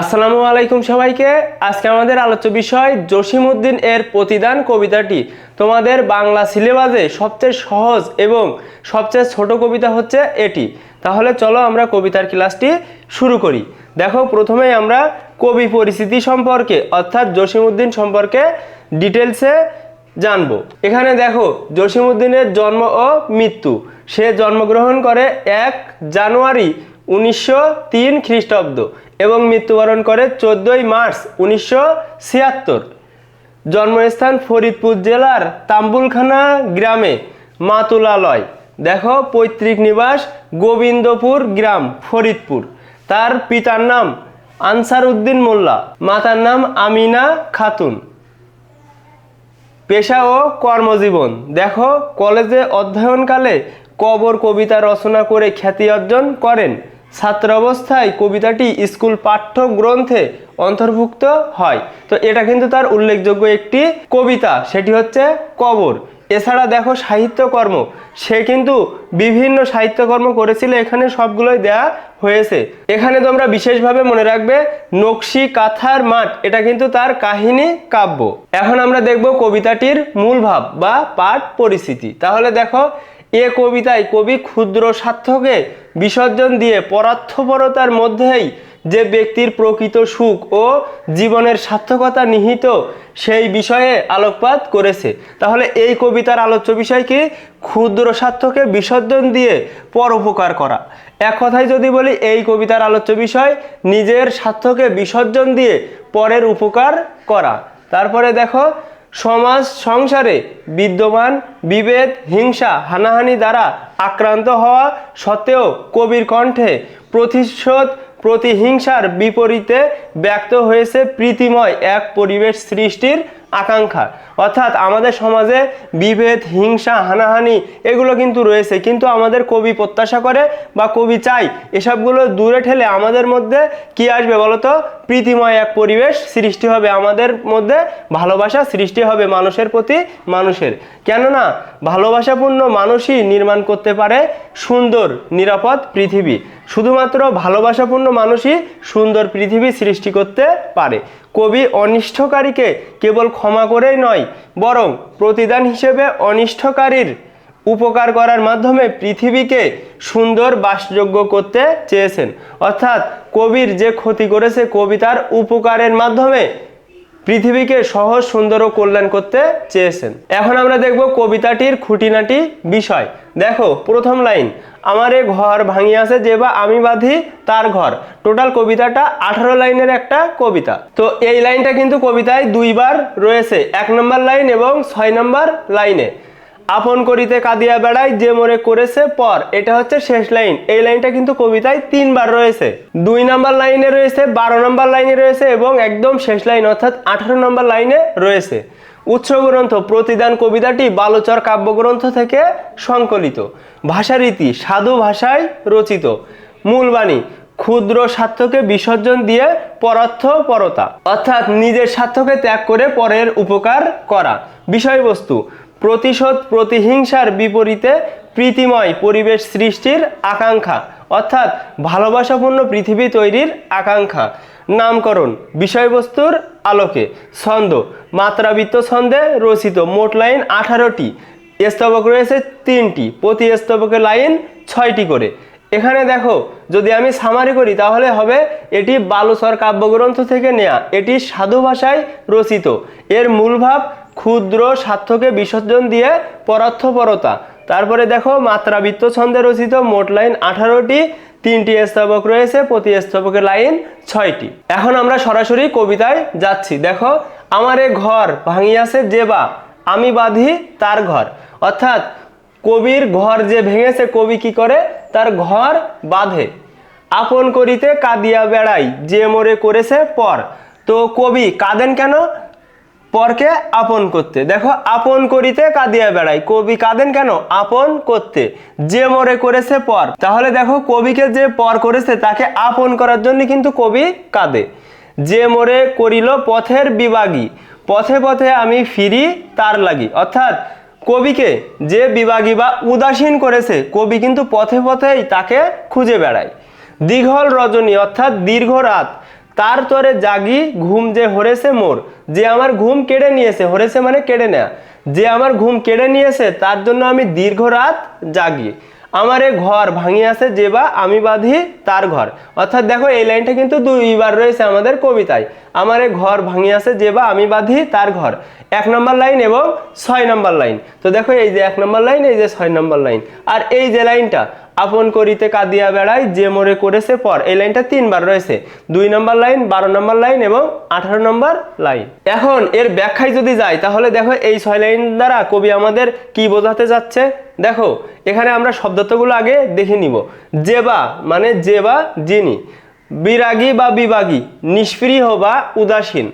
আসসালামু আলাইকুম সবাইকে। আজকে আমাদের আলোচ্য বিষয় জসিমউদ্দিন এর প্রতিদান কবিতাটি। তোমাদের বাংলা সিলেবাসে সবচেয়ে সহজ এবং সবচেয়ে ছোট কবিতা হচ্ছে এটি। তাহলে চলো আমরা কবিতার ক্লাসটি শুরু করি। দেখো, প্রথমেই আমরা কবি পরিস্থিতি সম্পর্কে, অর্থাৎ জসিমউদ্দিন সম্পর্কে ডিটেলসে জানব। এখানে দেখো, জসিমউদ্দিনের জন্ম ও মৃত্যু। সে জন্মগ্রহণ করে এক জানুয়ারি উনিশশো তিন খ্রিস্টাব্দ এবং মৃত্যুবরণ করে চোদ্দোই মার্চ উনিশশো ছিয়াত্তর। জন্মস্থান ফরিদপুর জেলার তাম্বুলখানা গ্রামে মাতুলালয়। দেখো, পৈতৃক নিবাস গোবিন্দপুর গ্রাম, ফরিদপুর। তার পিতার নাম আনসার উদ্দিন মোল্লা, মাতার নাম আমিনা খাতুন। পেশা ও কর্মজীবন। দেখো, কলেজে অধ্যয়নকালে কবর কবিতা রচনা করে খ্যাতি অর্জন করেন। ছাত্র অবস্থায় কবিতাটি স্কুল পাঠ্য গ্রন্থে অন্তর্ভুক্ত হয়। তো এটা কিন্তু তার উল্লেখযোগ্য একটি কবিতা, সেটি হচ্ছে কবর। এছাড়া দেখো সাহিত্যকর্ম, সে কিন্তু বিভিন্ন সাহিত্যকর্ম করেছিল, এখানে সবগুলোই দেয়া হয়েছে। এখানে তোমরা বিশেষভাবে মনে রাখবে, নকশি কাথার মাঠ, এটা কিন্তু তার কাহিনী কাব্য। এখন আমরা দেখব কবিতাটির মূল ভাব বা পাঠ পরিস্থিতি। তাহলে দেখো এ কবিতায় কবি ক্ষুদ্র স্বার্থকে বিসর্জন দিয়ে পরার্থপরতার মধ্যেই যে ব্যক্তির প্রকৃত সুখ ও জীবনের সার্থকতা নিহিত, সেই বিষয়ে আলোকপাত করেছে। তাহলে এই কবিতার আলোচ্য বিষয় কি? ক্ষুদ্র স্বার্থকে বিসর্জন দিয়ে পরোপকার করা। এক কথায় যদি বলি, এই কবিতার আলোচ্য বিষয় নিজের স্বার্থকে বিসর্জন দিয়ে পরের উপকার করা। তারপরে দেখো সমাজ সংসারে বিদ্যমান বিভেদ হিংসা হানাহানি দ্বারা আক্রান্ত হওয়া সত্ত্বেও কবির কণ্ঠে প্রতিশোধ প্রতিহিংসার বিপরীতে ব্যক্ত হয়েছে প্রীতিময় এক পরিবেশ সৃষ্টির আকাঙ্ক্ষা। অর্থাৎ আমাদের সমাজে বিভেদ, হিংসা, হানাহানি এগুলো কিন্তু রয়েছে। কিন্তু আমাদের কবি প্রত্যাশা করে বা কবি চাই এসবগুলো দূরে ঠেলে আমাদের মধ্যে কি আসবে বলতো? প্রীতিময় এক পরিবেশ সৃষ্টি হবে আমাদের মধ্যে, ভালোবাসা সৃষ্টি হবে মানুষের প্রতি মানুষের। কেননা ভালোবাসাপূর্ণ মানুষই নির্মাণ করতে পারে সুন্দর, নিরাপদ পৃথিবী। শুধুমাত্র ভালোবাসাপূর্ণ মানুষই সুন্দর পৃথিবী সৃষ্টি করতে পারে। কবি অনিষ্টকারীকে কেবল ক্ষমা করেই নয়, বরং প্রতিদান হিসেবে অনিষ্টকারীর উপকার করার মাধ্যমে পৃথিবীকে সুন্দর বাসযোগ্য করতে চেয়েছেন। অর্থাৎ কবির যে ক্ষতি করেছে কবিতার উপকারের মাধ্যমে পৃথিবীকে সহজ, সুন্দর ও কল্যাণ করতে চেয়েছেন। এখন আমরা দেখব কবিতাটির খুঁটিনাটি বিষয়। দেখো, প্রথম লাইন, আমার ঘর ভাঙিয়াছে যে বা আমি বাঁধি তার ঘর। টোটাল কবিতাটা আঠারো লাইনের একটা কবিতা। তো এই লাইনটা কিন্তু কবিতায় দুইবার রয়েছে, এক নম্বর লাইন এবং ছয় নম্বর লাইনে। আপন করিতে কাঁদিয়া বেড়াই যে মোরে করেছে পর, এটা হচ্ছে শেষ লাইন। এই লাইনটা কিন্তু কবিতায় তিনবার রয়েছে। দুই নাম্বার লাইনে রয়েছে, বারো নাম্বার লাইনে রয়েছে এবং একদম শেষ লাইন, অর্থাৎ আঠারো নম্বর লাইনে রয়েছে। উৎস গ্রন্থ, প্রতিদান কবিতাটি বালোচর কাব্যগ্রন্থ থেকে সংকলিত। ভাষারীতি সাধু ভাষায় রচিত। মূল বাণী, ক্ষুদ্র স্বার্থকে বিসর্জন দিয়ে পরার্থ পরতা। অর্থাৎ নিজের স্বার্থকে ত্যাগ করে পরের উপকার করা। বিষয়বস্তু প্রতিশোধ প্রতিহিংসার বিপরীতে প্রীতিময় পরিবেশ সৃষ্টির আকাঙ্ক্ষা, অর্থাৎ ভালোবাসাপূর্ণ পৃথিবী তৈরির আকাঙ্ক্ষা। নামকরণ, বিষয়বস্তুর আলোকে ছন্দ, মাত্রাবৃত্ত ছন্দে রচিত মোট লাইন আঠারোটি, স্তবক রয়েছে তিনটি, প্রতি স্তবকের লাইন ছয়টি করে। এখানে দেখো, যদি আমি সামারি করি, তাহলে হবে এটি বালুসর কাব্যগ্রন্থ থেকে নেয়া, এটি সাধু ভাষায় রচিত। এর মূল ভাব ক্ষুদ্র স্বার্থকে বিসর্জন দিয়ে পরার্থপরতা। তারপরে দেখো, মাত্রাবৃত্ত ছন্দে রচিত মোট লাইন আঠারোটি, তিনটি স্তবক রয়েছে, প্রতি স্তবকের লাইন ছয়টি। এখন আমরা সরাসরি কবিতায় যাচ্ছি। দেখো, আমার এ ঘর ভাঙিয়াছে যে বা, আমি বাঁধি তার ঘর। অর্থাৎ, কবির ঘর যে ভেঙেছে, কবি কি করে? তার ঘর বাঁধে। আপন করিতে কাঁদিয়া বেড়াই, যে মোরে করেছে পর। তো কবি কাঁদেন কেন? পরকে আপন করতে। দেখো, আপন করিতে কাঁদিয়া বেড়াই কবি কাঁদেন কেন? আপন করতে। যে মরে করেছে পর। তাহলে দেখো, কবিকে যে পর করেছে, তাকে আপন করার জন্য কিন্তু কবি কাঁদে। যে মোরে করিল পথের বিভাগী, পথে পথে আমি ফিরি তার লাগি। অর্থাৎ, কবিকে যে বিভাগী বা উদাসীন করেছে, কবি কিন্তু পথে পথেই তাকে খুঁজে বেড়ায়। দীঘল রজনী, অর্থাৎ দীর্ঘ রাত তার তরে জাগি, ঘুম যে হরেছে মোর, যে আমার ঘুম কেড়ে নিয়েছে, হরেছে মানে কেড়ে নেয়া। যে আমার ঘুম কেড়ে নিয়েছে, তার জন্য আমি দীর্ঘ রাত জাগি। আমার এ ঘর ভাঙিয়াছে যে বা আমি বাঁধি তার ঘর। অর্থাৎ দেখো, এই লাইনটা কিন্তু দুইবার রয়েছে আমাদের কবিতায়। আমার এ ঘর ভাঙিয়াছে যে বা আমি বাঁধি তার ঘর। এক নম্বর লাইন এবং ছয় নম্বর লাইন। তো দেখো, এই যে এক নম্বর লাইন, এই যে ছয় নম্বর লাইন। আর এই যে লাইনটা আপন করিতে কাঁদিয়া বেড়াই, যে মোরে করেছে পর। এই লাইনটা তিনবার রয়েছে। দুই নম্বর লাইন, বারো নম্বর লাইন এবং আঠারো নম্বর লাইন। এখন এর ব্যাখ্যায় যদি যাই, তাহলে দেখো এই ছয় লাইন দ্বারা কবি আমাদের কি বোঝাতে যাচ্ছে? দেখো, এখানে আমরা শব্দত্বগুলো আগে দেখে নিব। যে বা মানে যে বা, যিনি। বিরাগী বা বিবাগী নিষ্প্রিয় বা উদাসীন।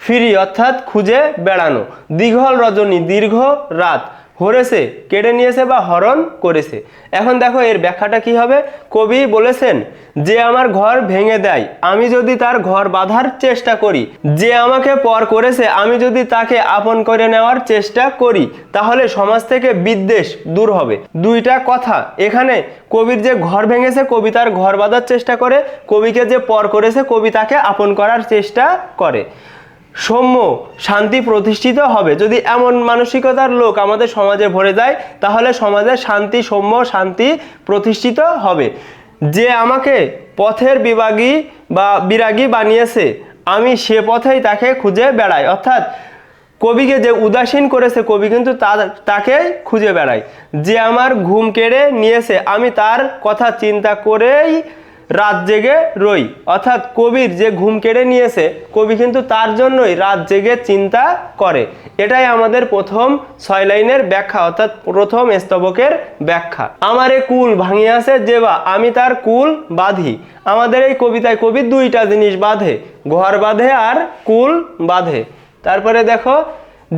ফিরি অর্থাৎ খুঁজে বেড়ানো। দীঘল রজনী, দীর্ঘ রাত। হরেছে, কেড়ে নিয়েছে বা হরণ করেছে। এখন দেখো এর ব্যাখ্যাটা কি হবে? কবি বলেছেন, যে আমার ঘর ভেঙে দেয়, আমি যদি তার ঘর বাঁধার চেষ্টা করি, যে আমাকে পর করেছে, আমি যদি তাকে আপন করে নেওয়ার চেষ্টা করি, তাহলে সমাজ থেকে বিদ্বেষ দূর হবে। দুইটা কথা। এখানে কবির যে ঘর ভেঙেছে, কবি তার ঘর বাঁধার চেষ্টা করে, কবিকে যে পর করেছে, কবি তাকে আপন করার চেষ্টা করে। সৌম্য শান্তি প্রতিষ্ঠিত হবে। যদি এমন মানসিকতার লোক আমাদের সমাজে ভরে যায়, তাহলে সমাজে শান্তি, সৌম্য শান্তি প্রতিষ্ঠিত হবে। যে আমাকে পথের বিভাগী বা বিরাগী বানিয়েছে, আমি সে পথেই তাকে খুঁজে বেড়াই। অর্থাৎ কবিকে যে উদাসীন করেছে, কবি কিন্তু তা- তাকেই খুঁজে বেড়ায়। যে আমার ঘুম কেড়ে নিয়েছে, আমি তার কথা চিন্তা করেই রাত জেগে রই। অর্থাৎ কবির যে ঘুম কেড়ে নিয়েছে, কবি কিন্তু তার জন্যই রাত জেগে চিন্তা করে। এটাই আমাদের প্রথম ছয় লাইনের ব্যাখ্যা, অর্থাৎ প্রথম স্তবকের ব্যাখ্যা। আমার এ কুল ভাঙিয়াছে যে বা আমি তার কুল বাঁধি। আমাদের এই কবিতায় কবি দুইটা জিনিস বাঁধে, ঘর বাঁধে আর কুল বাঁধে। তারপরে দেখো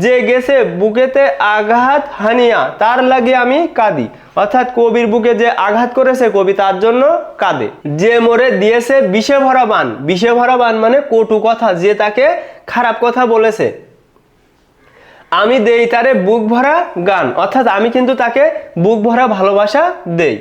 যে গেছে বুকেতে আঘাত হানিয়া, তার লাগে আমি কাঁদি। অর্থাৎ কবির বুকে যে আঘাত করেছে কবি, তার জন্য কাঁদে। যে মোরে দিয়েছে বিষে ভরা বান। বিষে ভরা বান মানে কটু কথা, যে তাকে খারাপ কথা বলেছে। আমি দেই তারে বুক ভরা গান। অর্থাৎ আমি কিন্তু তাকে বুক ভরা ভালোবাসা দেই।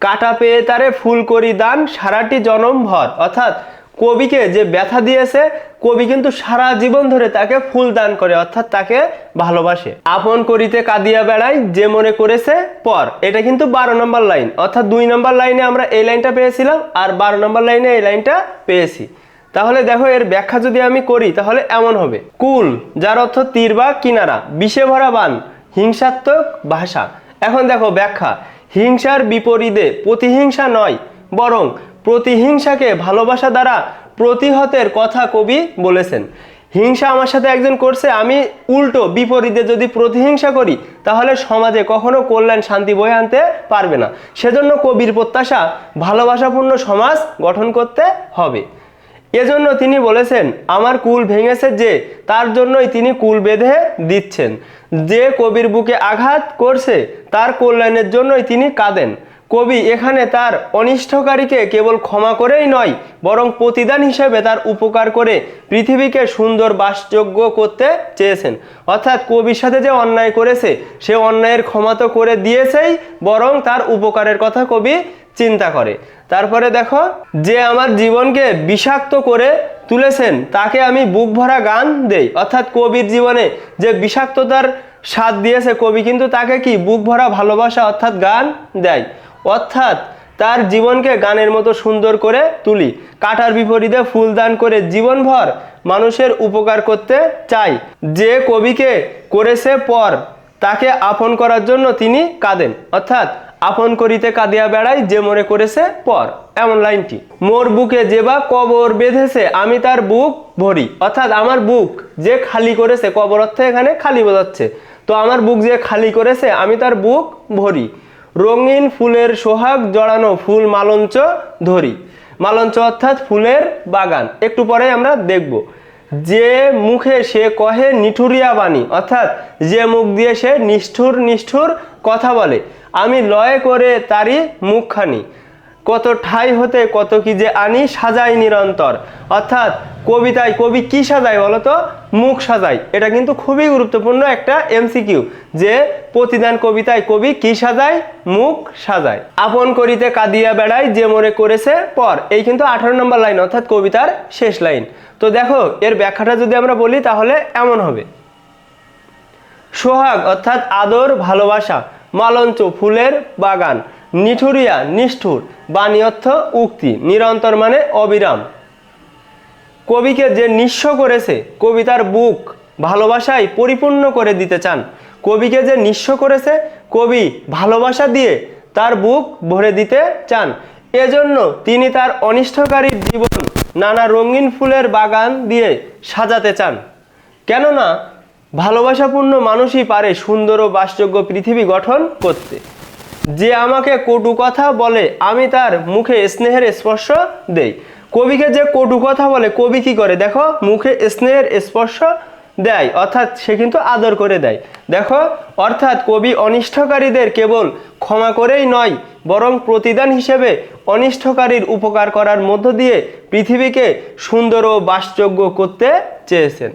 কাটা পেয়ে তারে ফুল করি দান, সারাটি জনম ভর। অর্থাৎ কবিকে যে ব্যথা দিয়েছে, কবি কিন্তু সারা জীবন ধরে তাকে ফুল দান করে, অর্থাৎ তাকে ভালোবাসে। আপন করিতে কাঁদিয়া বেড়াই, যে মনে করেছে, পর। এটা কিন্তু বারো নম্বর লাইন। অর্থাৎ দুই নম্বর লাইনে আমরা এই লাইনটা পেয়েছিলাম, আর বারো নম্বর লাইনে এই লাইনটা পেয়েছি। তাহলে দেখো, এর ব্যাখ্যা যদি আমি করি, তাহলে এমন হবে। কুল, যার অর্থ তীর বা কিনারা, বিষে ভরা বান, হিংসাত্মক ভাষা। এখন দেখো ব্যাখ্যা। হিংসার বিপরীতে প্রতিহিংসা নয়, বরং প্রতিহিংসাকে ভালোবাসা দ্বারা প্রতিহতের কথা কবি বলেছেন। হিংসা আমার সাথে একজন করছে, আমি উল্টো বিপরীতে যদি প্রতিহিংসা করি, তাহলে সমাজে কখনো কল্যাণ, শান্তি বয়ে আনতে পারবে না। সেজন্য কবির প্রত্যাশা, ভালোবাসাপূর্ণ সমাজ গঠন করতে হবে। এজন্য তিনি বলেছেন, আমার কুল ভেঙেছে যে, তার জন্যই তিনি কুল বেঁধে দিচ্ছেন। যে কবির বুকে আঘাত করছে, তার কল্যাণের জন্যই তিনি কাঁদেন। কবি এখানে তার অনিষ্টকারীকে কেবল ক্ষমা করেই নয়, বরং প্রতিদান হিসেবে তার উপকার করে পৃথিবীকে সুন্দর বাসযোগ্য করতে চেয়েছেন। অর্থাৎ কবির সাথে যে অন্যায় করেছে, সে অন্যায়ের ক্ষমা তো করে দিয়েছেই, বরং তার উপকারের কথা কবি চিন্তা করে। তারপরে দেখো, যে আমার জীবনকে বিষাক্ত করে তুলেছেন, তাকে আমি বুক ভরা গান দেই। অর্থাৎ কবির জীবনে যে বিষাক্ততার স্বাদ দিয়েছে কবি, কিন্তু তাকে কি বুক ভরা ভালোবাসা অর্থাৎ গান দেয়? অর্থাৎ তার জীবনকে গানের মতো সুন্দর করে তুলি। কাটার বিপরীতে ফুল দান করে জীবনভর মানুষের উপকার করতে চাই। যে কবিকে করেছে পর, তাকে আপন করার জন্য তিনি কাঁদেন। অর্থাৎ, আপন করিতে কাঁদিয়া বেড়াই যে মরে করেছে পর। এমন লাইনটি। মোর বুকে যে বা কবর বেঁধেছে, আমি তার বুক ভরি। অর্থাৎ, আমার বুক যে খালি করেছে, কবর অর্থে এখানে খালি বোঝাচ্ছে। তো আমার বুক যে খালি করেছে, আমি তার বুক ভরি। রঙিন ফুলের সোহাগ জড়ানো ফুল মালঞ্চ ধরি। মালঞ্চ অর্থাৎ ফুলের বাগান। একটু পরে আমরা দেখব। যে মুখে সে কহে নিঠুরিয়া বাণী, অর্থাৎ যে মুখ দিয়ে সে নিষ্ঠুর নিষ্ঠুর কথা বলে। আমি লয় করে তারই মুখখানি। কত ঠাই হতে কত কি যে আনি সাজাই নিরন্তর। অর্থাৎ কবিতায় কবি কি সাজায় বলতো? মুখ সাজায়। এটা কিন্তু খুবই গুরুত্বপূর্ণ একটা এমসিকিউ যে প্রতিদান কবিতায় কবি কি সাজায়? মুখ সাজায়। আপন করিতে কাঁদিয়া বেড়ায়, যে মরে করেছে পর। এই কিন্তু আঠারো নম্বর লাইন, অর্থাৎ কবিতার শেষ লাইন। তো দেখো, এর ব্যাখ্যাটা যদি আমরা বলি, তাহলে এমন হবে। সোহাগ, অর্থাৎ আদর, ভালোবাসা, মালঞ্চ, ফুলের বাগান। নিঠুরিয়া, নিষ্ঠুর বাণী অর্থ উক্তি, নিরন্তর মানে অবিরাম। কবিকে যে নিঃস্ব করেছে, কবিতার বুক ভালোবাসায় পরিপূর্ণ করে দিতে চান। কবিকে যে নিঃস্ব করেছে, কবি ভালোবাসা দিয়ে তার বুক ভরে দিতে চান। এজন্য তিনি তার অনিষ্টকারী জীবন নানা রঙিন ফুলের বাগান দিয়ে সাজাতে চান। কেননা, ভালোবাসাপূর্ণ মানুষই পারে সুন্দর ও বাসযোগ্য পৃথিবী গঠন করতে। যে আমাকে কটু কথা বলে, আমি তার মুখে স্নেহের স্পর্শ দেই। কবিকে যে কটু কথা বলে, কবি কি করে? দেখো, মুখে স্নেহের স্পর্শ দেয়, অর্থাৎ সে কিন্তু আদর করে দেয়। দেখো, অর্থাৎ কবি অনিষ্টকারীদের কেবল ক্ষমা করেই নয়, বরং প্রতিদান হিসেবে অনিষ্টকারীর উপকার করার মধ্য দিয়ে পৃথিবীকে সুন্দর ও বাসযোগ্য করতে চেয়েছেন।